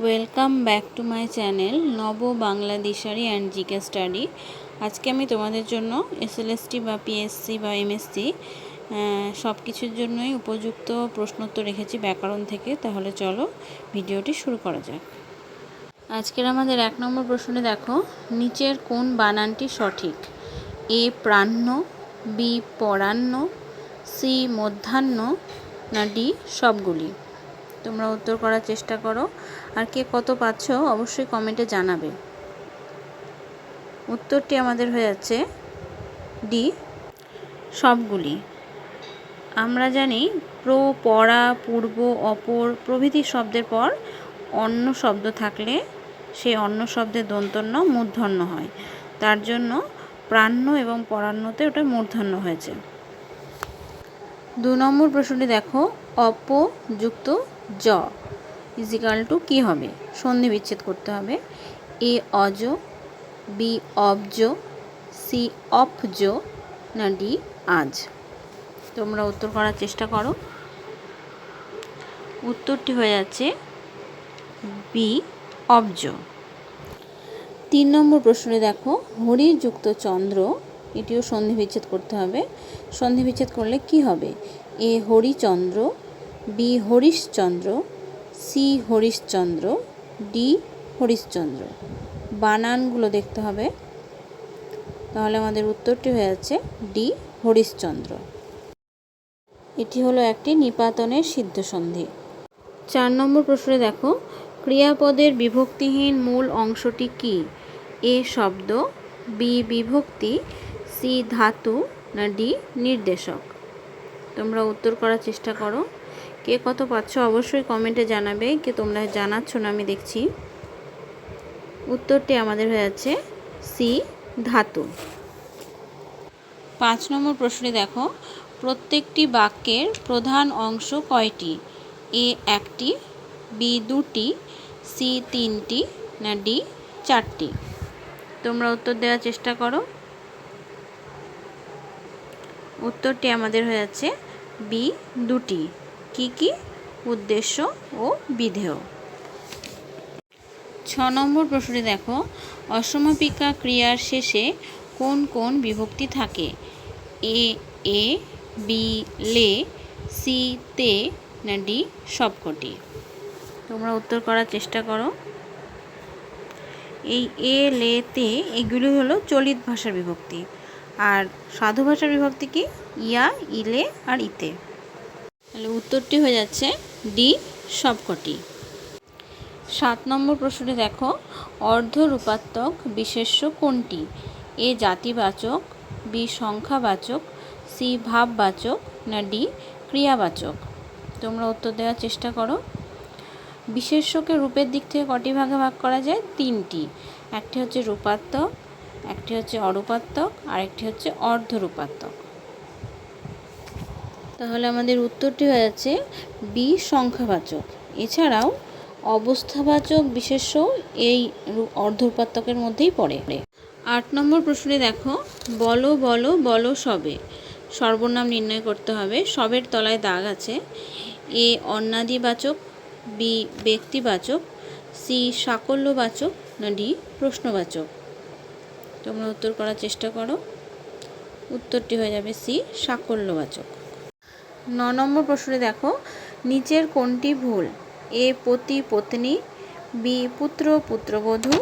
Welcome back to my channel Naba Bangla Dishari and GK study আজকে আমি তোমাদের জন্য এসএলএসটি বা পিএসসি বা এমএসসি সব কিছুর জন্যই উপযুক্ত প্রশ্নোত্তর রেখেছি ব্যাকরণ থেকে। তাহলে চলো ভিডিওটি শুরু করা যাক। আজকের আমাদের এক নম্বর প্রশ্নে দেখো, নিচের কোন বানানটি সঠিক? এ প্রাণ্য বি পরান্ন, সি মধ্যাহ্ন, না ডি সবগুলি? তোমরা উত্তর করার চেষ্টা করো। আর কে কত পাচ্ছ অবশ্যই কমেন্টে জানাবে। উত্তরটি আমাদের হয়ে যাচ্ছে ডি, সবগুলি। আমরা জানি প্র পরা পূর্ব, অপর প্রভৃতি শব্দের পর অন্য শব্দ থাকলে সেই অন্য শব্দের দন্তন্য, মূর্ধন্য হয়। তার জন্য প্রাণ্য এবং পরাণ্যতে ওটা মূর্ধন্য হয়েছে। দু নম্বর প্রশ্নটি দেখো। অপযুক্ত জ। ইজিক্যাল টু কী হবে? সন্ধি বিচ্ছেদ করতে হবে। এ অজ, বি অবজ, সি অপজ, না ডি আজ। তোমরা উত্তর করার চেষ্টা করো। উত্তরটি হয়ে যাচ্ছে বি অবজ। তিন নম্বর প্রশ্নে দেখো হরির যুক্ত চন্দ্র, এটিও সন্ধি বিচ্ছেদ করতে হবে। সন্ধি বিচ্ছেদ করলে কি হবে? A Harichandra B Harishchandra, C Harishchandra, D Harishchandra. বানানগুলো দেখতে হবে। তাহলে আমাদের উত্তরটি হয়ে যাচ্ছে ডি হরিশচন্দ্র। এটি হলো একটি নিপাতনের সিদ্ধ সন্ধি চার নম্বর প্রশ্নে দেখো, ক্রিয়াপদের বিভক্তিহীন মূল অংশটি কি? এ শব্দ, বি বিভক্তি, সি ধাতু, না ডি নির্দেশক? তোমরা উত্তর করার চেষ্টা করো। কে কত পাচ্ছ অবশ্যই কমেন্টে জানাবে। কে তোমরা জানাচ্ছ না আমি দেখছি। উত্তরটি আমাদের হয়ে যাচ্ছে সি, ধাতু। পাঁচ নম্বর প্রশ্নে দেখো, প্রত্যেকটি বাক্যের প্রধান অংশ কয়টি? এ একটি, বি দুটি, সি তিনটি, না ডি চারটি? তোমরা উত্তর দেওয়ার চেষ্টা করো। উত্তরটি আমাদের হয়ে যাচ্ছে বি দুটি। কি কি? উদ্দেশ্য ও বিধেয়। ছ নম্বর প্রশ্নে দেখো। অসমাপিকা ক্রিয়ার শেষে কোন কোন বিভক্তি থাকে? এ এ, বি, লে, সি, তে, না ডি, সবকটি। তোমরা উত্তর করার চেষ্টা করো। এই এ, লে, তে, এগুলি হলো চলিত ভাষার বিভক্তি। আর সাধু ভাষার বিভক্তি কি? ইয়া, ইলে আর ইতে। তাহলে উত্তরটি হয়ে যাচ্ছে ডি সবকটি। সাত নম্বর প্রশ্নে দেখো অর্ধ অর্ধরূপাত্মক বিশেষ্য কোনটি? এ জাতিবাচক, বি সংখ্যাবাচক, সি ভাববাচক, না ডি ক্রিয়াবাচক? তোমরা উত্তর দেওয়ার চেষ্টা করো। বিশেষ্যকে রূপের দিক থেকে কটি ভাগে ভাগ করা যায়? তিনটি। একটি হচ্ছে রূপাত্মক, একটি হচ্ছে অরূপাত্মক আর একটি হচ্ছে অর্ধরূপাত্মক। তাহলে আমাদের উত্তরটি হয়ে যাচ্ছে বি সংখ্যাবাচক। এছাড়াও, অবস্থাবাচক বিশেষ্য এই অর্ধরূপাত্মকের মধ্যেই পড়ে। আট নম্বর প্রশ্নে দেখো, বলো বলো বলো সবে। সর্বনাম নির্ণয় করতে হবে। সবের তলায় দাগ আছে। এ, অন্নাদিবাচক, বি, ব্যক্তিবাচক, সি, সাকল্যবাচক, না ডি, প্রশ্নবাচক। তোমরা উত্তর করার চেষ্টা করো। উত্তরটি হয়ে যাবে সি, সাকল্যবাচক। ন নম্বর প্রশ্নে দেখো। নিচের কোনটি ভুল? এ, পতি, পত্নী, বি, পুত্র, পুত্রবধূ,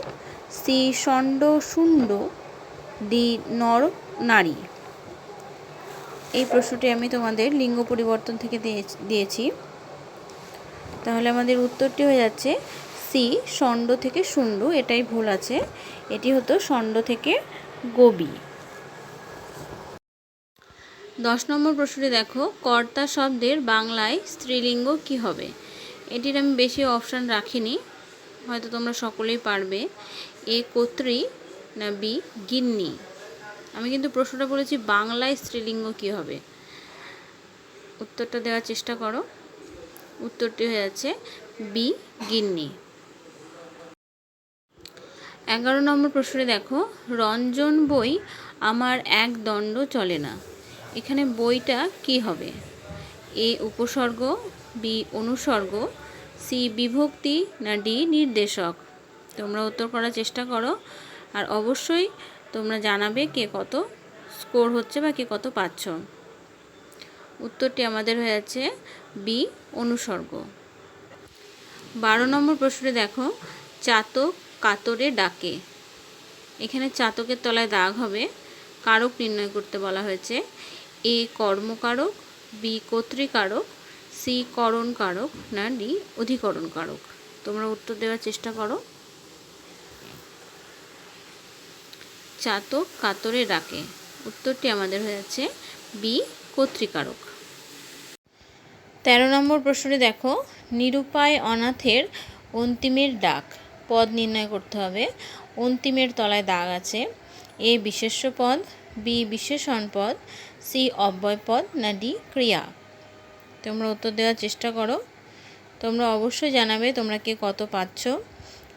সি, ষণ্ড, শুণ্ড, ডি, নর, নারী। এই প্রশ্নটি আমি তোমাদের লিঙ্গ পরিবর্তন থেকে দিয়েছি। তাহলে আমাদের উত্তরটি হয়ে যাচ্ছে সি, ষণ্ড থেকে শুণ্ড, এটাই ভুল আছে। এটি হতো ষণ্ড থেকে গবি। দশ নম্বর প্রশ্নটি দেখো, কর্তা শব্দের বাংলায় স্ত্রীলিঙ্গ কি হবে? এটির আমি বেশি অপশান রাখিনি, হয়তো তোমরা সকলেই পারবে। এ কর্ত্রী না বি গিন্নি? আমি কিন্তু প্রশ্নটা বলেছি বাংলায় স্ত্রীলিঙ্গ কি হবে? উত্তরটা দেওয়ার চেষ্টা করো। উত্তরটি হয়ে যাচ্ছে বি গিন্নি। এগারো নম্বর প্রশ্নে দেখো, রঞ্জন বই আমার এক দণ্ড চলে না। এখানে বইটা কি হবে? এ উপসর্গ, বি অনুসর্গ, সি বিভক্তি, না ডি নির্দেশক? তোমরা উত্তর করার চেষ্টা করো। আর অবশ্যই তোমরা জানাবে কে কত স্কোর হচ্ছে বা কে কত পাচ্ছ। উত্তরটি আমাদের হয়েছে বি অনুসর্গ। বারো নম্বর প্রশ্নে দেখো, চাতক কাতরে ডাকে। এখানে চাতকের তলায় দাগ হবে। কারক নির্ণয় করতে বলা হয়েছে। এ কর্মকারক, বি কর্তৃকারক, সি করণ না ডি অধিকরণ কারক তোমরা উত্তর দেওয়ার চেষ্টা করো। চাতক কাতরে ডাকে। উত্তরটি আমাদের হয়েছে বি কর্তৃকারক। তেরো নম্বর প্রশ্নে দেখো। নিরুপায় অনাথের অন্তিমের ডাক। পদ নির্ণয় করতে হবে। অন্তিমের তলায় দাগ আছে। এ বিশেষ্য পদ, বি বিশেষণ পদ সি অব্যয় পদ না ডি ক্রিয়া। তোমরা উত্তর দেওয়ার চেষ্টা করো। তোমরা অবশ্যই জানাবে তোমরা কে কত পাচ্ছ।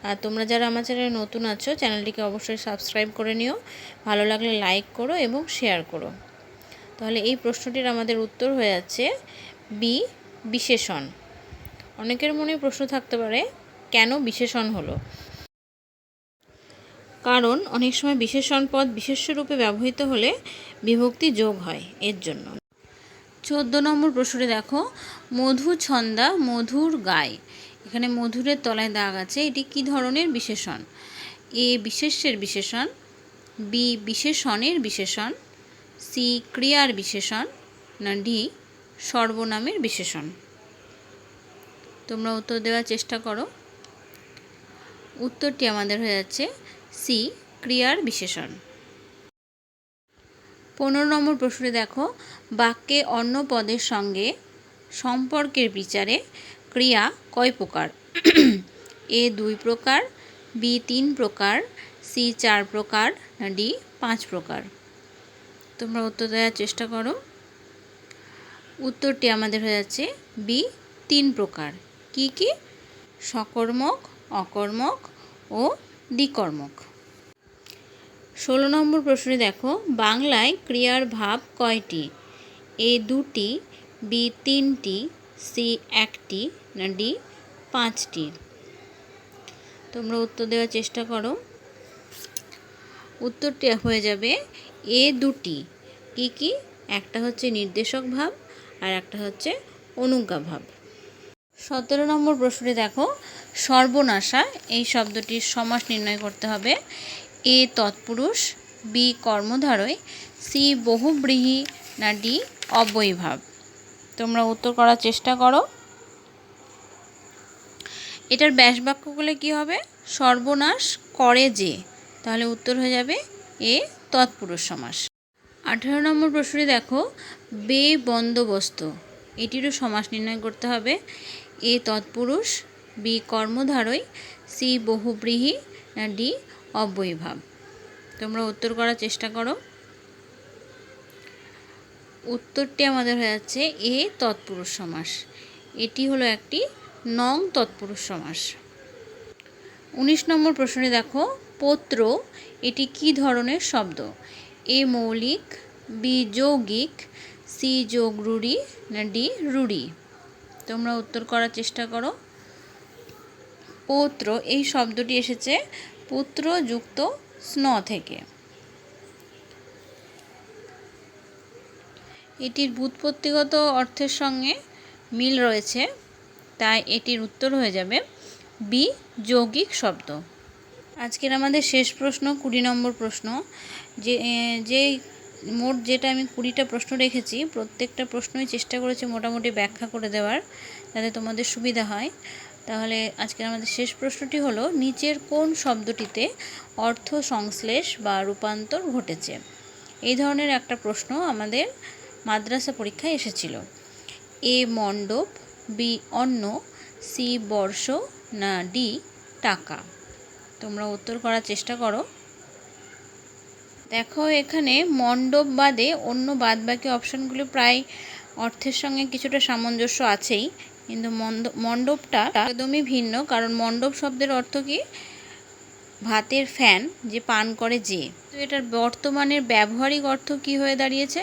আর তোমরা যারা আমার চ্যানেলে নতুন আছো, চ্যানেলটিকে অবশ্যই সাবস্ক্রাইব করে নিও। ভালো লাগলে লাইক করো এবং শেয়ার করো। তাহলে এই প্রশ্নটির আমাদের উত্তর হয়ে যাচ্ছে বি, বিশেষণ। অনেকের মনে প্রশ্ন থাকতে পারে, কেন বিশেষণ হলো? কারণ অনেক সময় বিশেষণ পদ বিশেষ্য রূপে ব্যবহৃত হলে বিভক্তি যোগ হয় এর জন্য। চোদ্দ নম্বর প্রশ্নে দেখো। মধু ছন্দা, মধুর গায়। এখানে মধুরের তলায় দাগ আছে, এটি কি ধরনের বিশেষণ? এ বিশেষ্যের বিশেষণ, বি বিশেষণের বিশেষণ, সি ক্রিয়ার বিশেষণ, না ডি সর্বনামের বিশেষণ। তোমরা উত্তর দেওয়ার চেষ্টা করো। উত্তরটি আমাদের হয়ে যাচ্ছে সি, ক্রিয়ার বিশেষণ। পনেরো নম্বর প্রশ্নে দেখো, বাক্যে অন্য পদের সঙ্গে সম্পর্কের বিচারে ক্রিয়া কয় প্রকার? এ দুই প্রকার, বি তিন প্রকার, সি চার প্রকার, ডি পাঁচ প্রকার। তোমরা উত্তর দেওয়ার চেষ্টা করো। উত্তরটি আমাদের হয়ে যাচ্ছে বি তিন প্রকার। কি কি? সকর্মক অকর্মক ও দ্বিকর্মক। ষোলো নম্বর প্রশ্নে দেখো, বাংলায় ক্রিয়ার ভাব কয়টি? এ দুটি, বি তিনটি, সি একটি না ডি পাঁচটি? তোমরা উত্তর দেওয়ার চেষ্টা করো। উত্তরটি হয়ে যাবে, এ দুটি, কি কি? একটা হচ্ছে নির্দেশক ভাব আর একটা হচ্ছে অনুজ্ঞা ভাব। সতেরো নম্বর প্রশ্নে দেখো। সর্বনাশা, এই শব্দটির সমাস নির্ণয় করতে হবে। এ তৎপুরুষ, বি কর্মধারয়, সি বহুব্রীহি, না ডি অব্যয়ীভাব তোমরা উত্তর করার চেষ্টা করো। এটার ব্যাস বাক্যগুলো কী হবে? সর্বনাশ করে যে। তাহলে উত্তর হয়ে যাবে এ তৎপুরুষ সমাস। আঠেরো নম্বর প্রশ্নে দেখো, বে বন্দোবস্ত। এটিরও সমাস নির্ণয় করতে হবে। এ তৎপুরুষ, বি কর্মধারয় সি বহুব্রীহি, ডি অব্যয়ীভাব। তোমরা উত্তর করার চেষ্টা করো। উত্তরটি আমাদের হয়ে যাচ্ছে এ তৎপুরুষ সমাস। এটি হলো একটি নং তৎপুরুষ সমাস। উনিশ নম্বর প্রশ্নে দেখো, পত্র, এটি কি ধরনের শব্দ? এ মৌলিক, বি যৌগিক, সি যোগ রুড়ি না ডি রুড়ি। তোমরা উত্তর করার চেষ্টা করো। পৌত্র, এই শব্দটি এসেছে পুত্র যুক্ত স্ন থেকে। এটির বুৎপত্তিগত অর্থের সঙ্গে মিল রয়েছে, তাই এটির উত্তর হয়ে যাবে বি যৌগিক শব্দ। আজকের আমাদের শেষ প্রশ্ন, কুড়ি নম্বর প্রশ্ন। যে যে মোট যেটা আমি কুড়িটা প্রশ্ন রেখেছি, প্রত্যেকটা প্রশ্নই চেষ্টা করেছি মোটামুটি ব্যাখ্যা করে দেওয়ার, যাতে তোমাদের সুবিধা হয়। তাহলে আজকের আমাদের শেষ প্রশ্নটি হলো, নিচের কোন শব্দটিতে অর্থ সংশ্লেষ বা রূপান্তর ঘটেছে? এই ধরনের একটা প্রশ্ন আমাদের মাদ্রাসা পরীক্ষায় এসেছিল। এ মণ্ডপ, বি অন্ন, সি বর্ষ, না ডি টাকা। তোমরা উত্তর করার চেষ্টা করো। দেখো, এখানে মণ্ডপ বাদে অন্য বাদ বাকি অপশানগুলো প্রায় অর্থের সঙ্গে কিছুটা সামঞ্জস্য আছেই। কিন্তু মণ্ডপটা একদমই ভিন্ন, কারণ মণ্ডপ শব্দের অর্থ কি? ভাতের ফ্যান যে পান করে যে। তো এটার বর্তমানের ব্যবহারিক অর্থ কি হয়ে দাঁড়িয়েছে?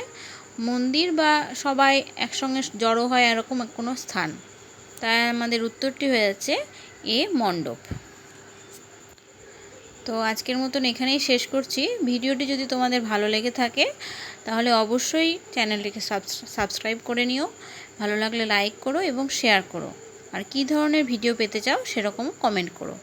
মন্দির বা সবাই একসঙ্গে জড়ো হয় এরকম কোনো স্থান। তাই আমাদের উত্তরটি হয়ে যাচ্ছে এ মণ্ডপ। তো আজকের মতন এখানেই শেষ করছি। ভিডিওটি যদি তোমাদের ভালো লেগে থাকে, তাহলে অবশ্যই চ্যানেলটিকে সাবস্ক্রাইব করে নিও। ভালো লাগলে লাইক করো এবং শেয়ার করো। আর কী ধরনের ভিডিও পেতে চাও সেরকম কমেন্ট করো।